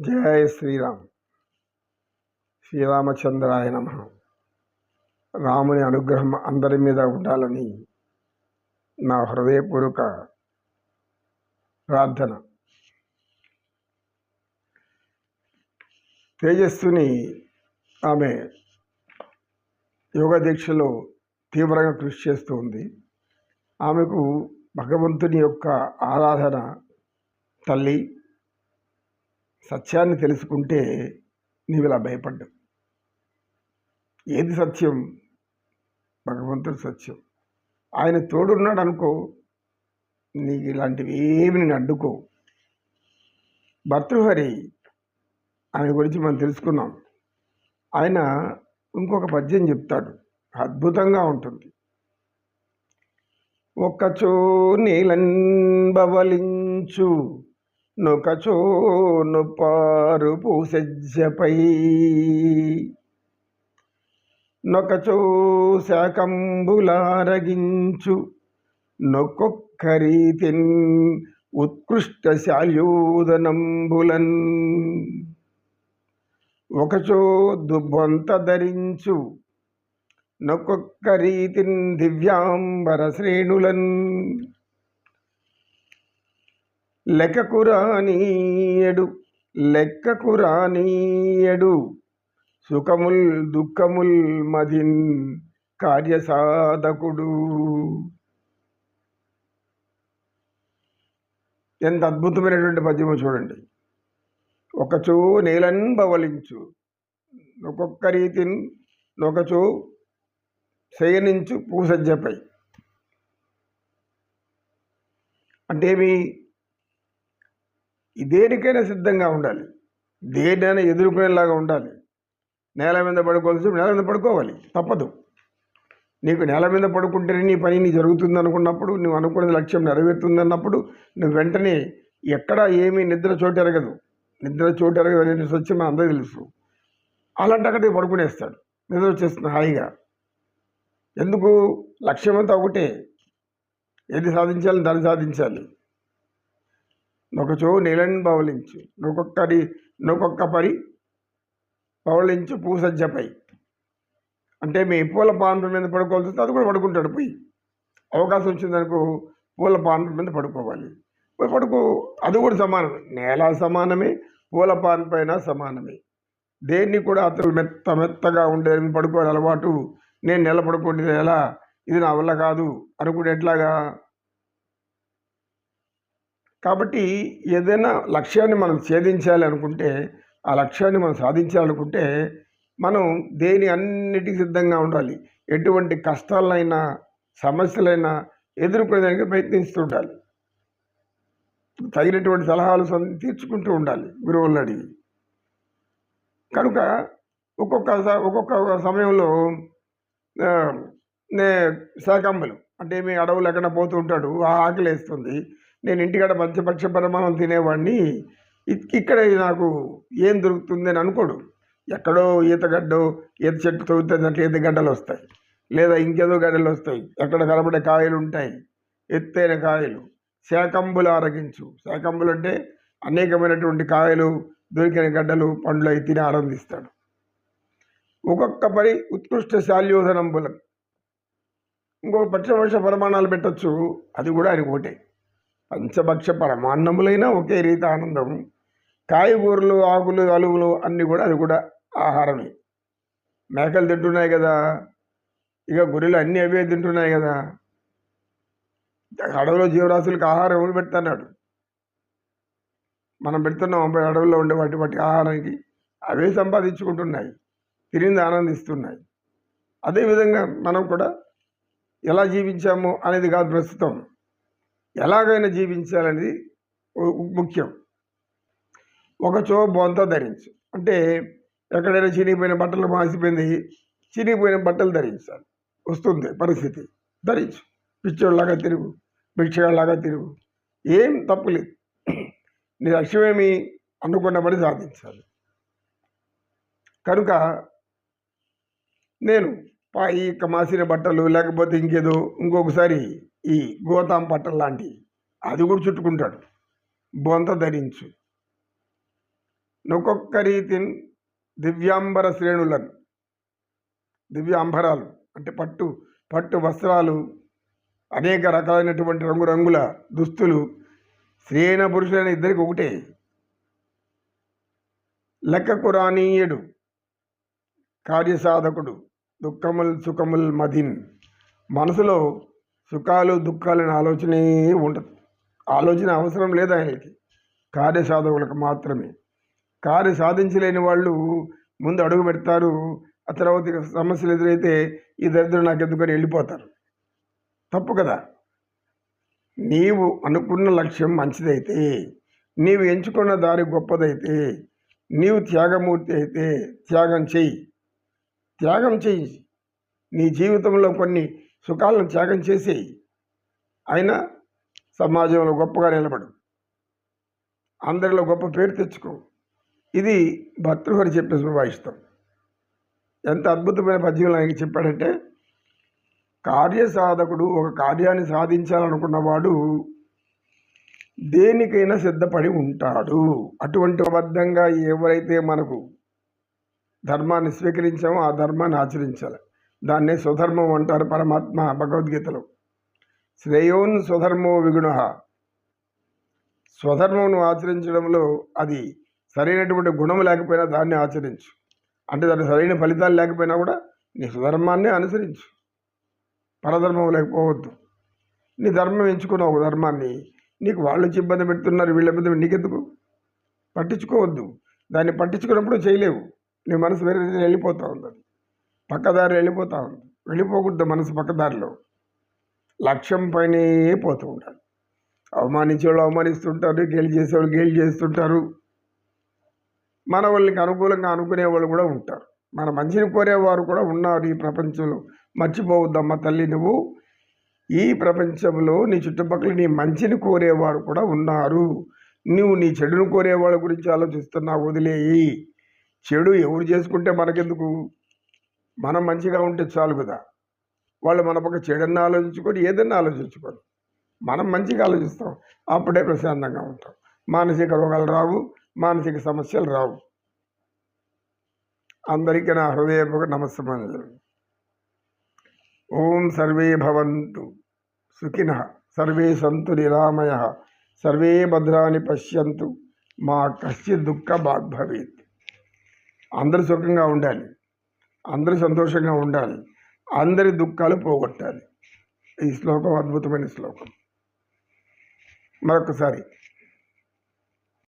జయ శ్రీరామ్. శ్రీరామచంద్రాయ నమ. రాముని అనుగ్రహం అందరి మీద ఉండాలని నా హృదయపూర్వక ప్రార్థన. తేజస్సుని ఆమె యోగ దీక్షలో తీవ్రంగా కృషి చేస్తూ ఉంది. ఆమెకు భగవంతుని యొక్క ఆరాధన తల్లి సత్యాన్ని తెలుసుకుంటే నీవు ఇలా భయపడ్డావు. ఏది సత్యం? భగవంతుడు సత్యం. ఆయన తోడున్నాడు అనుకో నీకు ఇలాంటివి ఏమి నేను అడ్డుకో భర్తృహరి ఆయన గురించి మనం తెలుసుకున్నాం. ఆయన ఇంకొక పద్యం చెప్తాడు. అద్భుతంగా ఉంటుంది. ఒక్కచో నీలంబవలించు బవలించు నొకచో పూసజ్జపై. నొకచో శాకంబులారగించు నొక్కొక్కరీతిన్ ఉత్కృష్ట శాల్యూదనంబులన్ ఒకచో దుబ్బొంత ధరించు నొక్కొక్క రీతిన్ దివ్యాంబర శ్రేణులన్ లెక్కకు రానీయడు లెక్కకు రానీయడు సుఖముల్ దుఃఖముల్ మదిన్ కార్యసాధకుడు. ఎంత అద్భుతమైనటువంటి పద్యమో చూడండి. ఒకచో నేలంబవలించు ఒక్కొక్క రీతిని ఒకచో శయనించు పూసజ్జపై. అంటే మీ దేనికైనా సిద్ధంగా ఉండాలి. దేనైనా ఎదుర్కొనేలాగా ఉండాలి. నేల మీద పడుకోవాల్సి నేల మీద పడుకోవాలి. తప్పదు. నీకు నేల మీద పడుకుంటేనే నీ పని నీ జరుగుతుంది అనుకున్నప్పుడు నువ్వు అనుకున్న లక్ష్యం నెరవేరుతుంది అన్నప్పుడు నువ్వు వెంటనే ఎక్కడ ఏమీ నిద్ర చోటు ఎరగదు. నిద్ర చోటు ఎరగదు అనేది సత్యం అందరూ తెలుసు. అలాంటి అక్కడికి పడుకునేస్తాడు. నిద్ర వచ్చేస్తుంది హాయిగా. ఎందుకు? లక్ష్యమంతా ఒకటే. ఏది సాధించాలి దాన్ని సాధించాలి. నొకచో నీళ్ళని బవలించు నొకొక్కడి నొకొక్క పరి పవళించు పూసజ్జపై. అంటే మీ పూల పాన్పు మీద పడుకోవాల్సి వస్తే అది కూడా పడుకుంటాడు. పోయి అవకాశం వచ్చిందనుకో పూల పాన్పు మీద పడుకోవాలి. పోయి పడుకో అది కూడా సమానమే. నేల సమానమే పూల పాన్ పైన సమానమే. దేన్ని కూడా అతను మెత్త మెత్తగా ఉండే పడుకోవాలి అలవాటు. నేను నెల పడుకుంటే ఎలా ఇది నా వల్ల కాదు అనుకుంటే ఎట్లాగా కాబట్టి ఏదైనా లక్ష్యాన్ని మనం ఛేదించాలి అనుకుంటే ఆ లక్ష్యాన్ని మనం సాధించాలనుకుంటే మనం దేని అన్నిటికీ సిద్ధంగా ఉండాలి. ఎటువంటి కష్టాలైనా సమస్యలైనా ఎదుర్కొనేదానికి ప్రయత్నిస్తూ ఉండాలి. తగినటువంటి సలహాలు తీర్చుకుంటూ ఉండాలి గురువులను అడిగి. కనుక ఒక్కొక్క స- ఒక్కొక్క సమయంలో నే శాకంబలు అంటే మీ అడవులు ఎక్కడ పోతూ ఉంటాడు ఆ ఆకలి వేస్తుంది నేను ఇంటికాడ మధ్యపక్ష పరిమాణం తినేవాడిని ఇక్కడ నాకు ఏం దొరుకుతుంది అని అనుకోడు. ఎక్కడో ఈతగడ్డో ఈత చెట్టు తవ్వుతుంది అట్లా ఈత గడ్డలు వస్తాయి. లేదా ఇంకేదో గడ్డలు వస్తాయి. ఎక్కడ కనబడే కాయలు ఉంటాయి. ఎత్తైన కాయలు. శాకంబులు ఆరగించు. శాకంబులు అంటే అనేకమైనటువంటి కాయలు దొరికిన గడ్డలు పండ్లు అవి తిని ఆనందిస్తాడు. ఒక్కొక్క పరి ఉత్కృష్ట శాల్యోధనంబులం. ఇంకో పక్షపక్ష ప్రమాణాలు పెట్టచ్చు. అది కూడా ఆయనకు ఒకటే. పంచభక్ష పరమాన్నములైనా ఒకే రీతి ఆనందం. కాయగూరలు ఆకులు అలువులు అన్నీ కూడా అది కూడా ఆహారమే. మేకలు తింటున్నాయి కదా. ఇక గొర్రెలు అన్నీ అవే తింటున్నాయి కదా. అడవిలో జీవరాశులకు ఆహారం ఎవరు పెడుతున్నాడు మనం పెడుతున్నాం అడవిలో అడవుల్లో ఉండే వాటి వాటి ఆహారానికి. అవే సంపాదించుకుంటున్నాయి. తిరిగి ఆనందిస్తున్నాయి. అదేవిధంగా మనం కూడా ఎలా జీవించాము అనేది కాదు ప్రస్తుతం. ఎలాగైనా జీవించాలనేది ముఖ్యం. ఒకచో బొంత ధరించు. అంటే ఎక్కడైనా చినిగిపోయిన బట్టలు మాసిపోయింది చినిగిపోయిన బట్టలు ధరించాలి వస్తుంది పరిస్థితి. ధరించు. పిచ్చోళ్ళలాగా తిరుగు భిక్షగాళ్ళలాగా తిరుగు. ఏం తప్పులేదు నీ లక్ష్యమేమి అనుకున్న పని సాధించాలి. కనుక నేను పాయి ఈ మాసిన బట్టలు లేకపోతే ఇంకేదో ఇంకొకసారి ఈ గోతాం పట్టం లాంటివి అది కూడా చుట్టుకుంటాడు. బొంత ధరించు. నొక్కొక్క రీతిని దివ్యాంబర శ్రేణులను దివ్యాంబరాలు అంటే పట్టు పట్టు వస్త్రాలు అనేక రకాలైనటువంటి రంగురంగుల దుస్తులు స్త్రీయైన పురుషులైన ఇద్దరికి ఒకటే. లెక్కకు రానీయుడు కార్యసాధకుడు దుఃఖముల్ సుఖముల్ మదిన్. మనసులో సుఖాలు దుఃఖాలని ఆలోచనే ఉండదు. ఆలోచన అవసరం లేదు ఆయనకి. కార్యసాధకులకు మాత్రమే. కార్య సాధించలేని వాళ్ళు ముందు అడుగు పెడతారు. ఆ తర్వాత సమస్యలు ఎదురైతే ఈ దరిద్రం నాకు ఎందుకని వెళ్ళిపోతారు. తప్పు కదా. నీవు అనుకున్న లక్ష్యం మంచిదైతే నీవు ఎంచుకున్న దారి గొప్పదైతే నీవు త్యాగమూర్తి అయితే త్యాగం చెయ్యి. త్యాగం చెయ్యి. నీ జీవితంలో కొన్ని సుఖాలను త్యాగం చేసి ఆయన సమాజంలో గొప్పగా నిలబడు. అందరిలో గొప్ప పేరు తెచ్చుకో. ఇది భర్తృహరి చెప్పే శుభాయిస్తాం ఎంత అద్భుతమైన పద్యంలో ఆయనకి చెప్పాడంటే కార్యసాధకుడు ఒక కార్యాన్ని సాధించాలనుకున్నవాడు దేనికైనా సిద్ధపడి ఉంటాడు. అటువంటి అబద్ధంగా ఎవరైతే మనకు ధర్మాన్ని స్వీకరించామో ఆ ధర్మాన్ని ఆచరించాలి. దాన్నే స్వధర్మం అంటారు పరమాత్మ భగవద్గీతలో. శ్రేయోన్ స్వధర్మో విగుణ. స్వధర్మంను ఆచరించడంలో అది సరైనటువంటి గుణం లేకపోయినా దాన్ని ఆచరించు. అంటే దాని సరైన ఫలితాలు లేకపోయినా కూడా నీ స్వధర్మాన్నే అనుసరించు. పరధర్మం లేకపోవద్దు. నీ ధర్మం ఎంచుకున్నావు ఒక ధర్మాన్ని నీకు వాళ్ళు వచ్చి ఇబ్బంది పెడుతున్నారు వీళ్ళ ఇబ్బంది నీకెందుకు? పట్టించుకోవద్దు. దాన్ని పట్టించుకున్నప్పుడు చేయలేవు. నీ మనసు వేరే వెళ్ళిపోతూ ఉంది అది పక్కదారి వెళ్ళిపోతూ ఉంది. వెళ్ళిపోకూడదు మనసు పక్కదారిలో. లక్ష్యం పైనే పోతూ ఉండాలి అవమానించేవాళ్ళు అవమానిస్తుంటారు గేలి చేసేవాళ్ళు గేలి చేస్తుంటారు. మన వాళ్ళకి అనుకూలంగా అనుకునే వాళ్ళు కూడా ఉంటారు. మన మంచిని కోరేవారు కూడా ఉన్నారు ఈ ప్రపంచంలో. మర్చిపోవద్దమ్మ తల్లి నువ్వు. ఈ ప్రపంచంలో నీ చుట్టుపక్కల నీ మంచిని కోరేవారు కూడా ఉన్నారు. నువ్వు నీ చెడును కోరే వాళ్ళ గురించి ఆలోచిస్తున్నావు వదిలేయి. చెడు ఎవరు చేసుకుంటే మనకెందుకు? మనం మంచిగా ఉంటే చాలు కదా. వాళ్ళు మన పక్క చెడన్నా ఆలోచించుకొని ఏదన్నా ఆలోచించుకొని మనం మంచిగా ఆలోచిస్తాం. అప్పుడే ప్రశాంతంగా ఉంటాం. మానసిక రోగాలు రావు మానసిక సమస్యలు రావు. అందరికీ నా హృదయపూర్వక నమస్కారం ఓం సర్వే భవంతు. సుఖిన. సర్వే సంతు నిరామయ. సర్వే భద్రాన్ని పశ్యంతు. మా కశ్చి దుఃఖ భవేత్. అందరూ సుఖంగా ఉండాలి. అందరూ సంతోషంగా ఉండాలి. అందరి దుఃఖాలు పోగొట్టాలి. ఈ శ్లోకం అద్భుతమైన శ్లోకం. మరొకసారి.